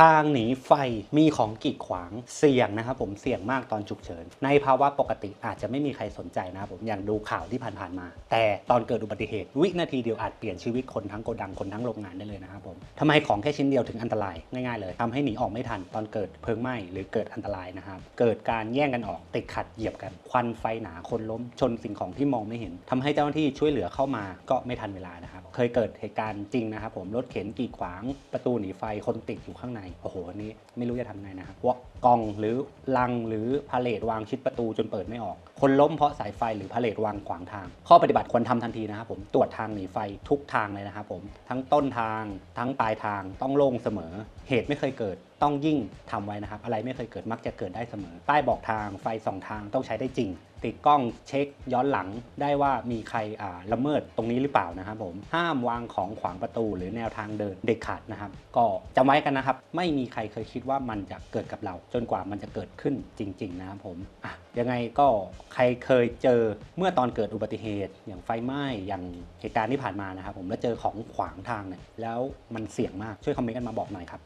ทางหนีไฟมีของกีดขวางเสี่ยงนะครับผมเสี่ยงมากตอนฉุกเฉิน ในภาวะปกติอาจจะไม่มีใครสนใจนะครับผมอย่างดูข่าวที่ผ่านๆมา แต่ตอนเกิดอุบัติเหตุ วินาทีเดียวอาจเปลี่ยนชีวิตคนทั้งโกดังคนทั้งโรงงานได้เลยนะครับผมทำไมของแค่ชิ้นเดียวถึงอันตรายง่ายๆเลยทำให้หนีออกไม่ทันตอนเกิดเพลิงไหม้หรือเกิดอันตรายนะครับเกิดการแย่งกันออกติดขัดเหยียบกันควันไฟหนาคนล้มชนสิ่งของที่มองไม่เห็นทำให้เจ้าหน้าที่ช่วยเหลือเข้ามาก็ไม่ทันเวลานะครับเคยเกิดเหตุการณ์จริงนะครับผมรถเข็นกีดขวางประตูหนีไฟคนติดอยู่ข้างในโอ้โหอันนี้ไม่รู้จะทำไงนะครับวะกล่องหรือลังหรือพาเลทวางชิดประตูจนเปิดไม่ออก คนล้มเพราะสายไฟหรือพาเลทวางขวางทาง ข้อปฏิบัติควรทำทันทีนะครับผมตรวจทางหนีไฟทุกทางเลยนะครับผมทั้งต้นทางทั้งปลายทางต้องโล่งเสมอ เหตุไม่เคยเกิด ต้องยิ่งทำไว้นะครับ อะไรไม่เคยเกิดมักจะเกิดได้เสมอ ป้ายบอกทางไฟสองทางต้องใช้ได้จริง ติดกล้องเช็คย้อนหลังได้ว่ามีใครละเมิดตรงนี้หรือเปล่านะครับผมห้ามวางของขวางประตูหรือแนวทางเดินเด็ดขาดนะครับ ก็จำไว้กันนะครับ ไม่มีใครเคยคิดว่ามันจะเกิดกับเรา จนกว่ามันจะเกิดขึ้นจริง ๆ นะครับผมอะยังไงก็ใครเคยเจอเมื่อตอนเกิดอุบัติเหตุ อย่างไฟไหม้อย่างเหตุการณ์ที่ผ่านมานะครับผมแล้วเจอของขวางทางเนี่ยแล้วมันเสี่ยงมากช่วยคอมเมนต์กันมาบอกหน่อยครับ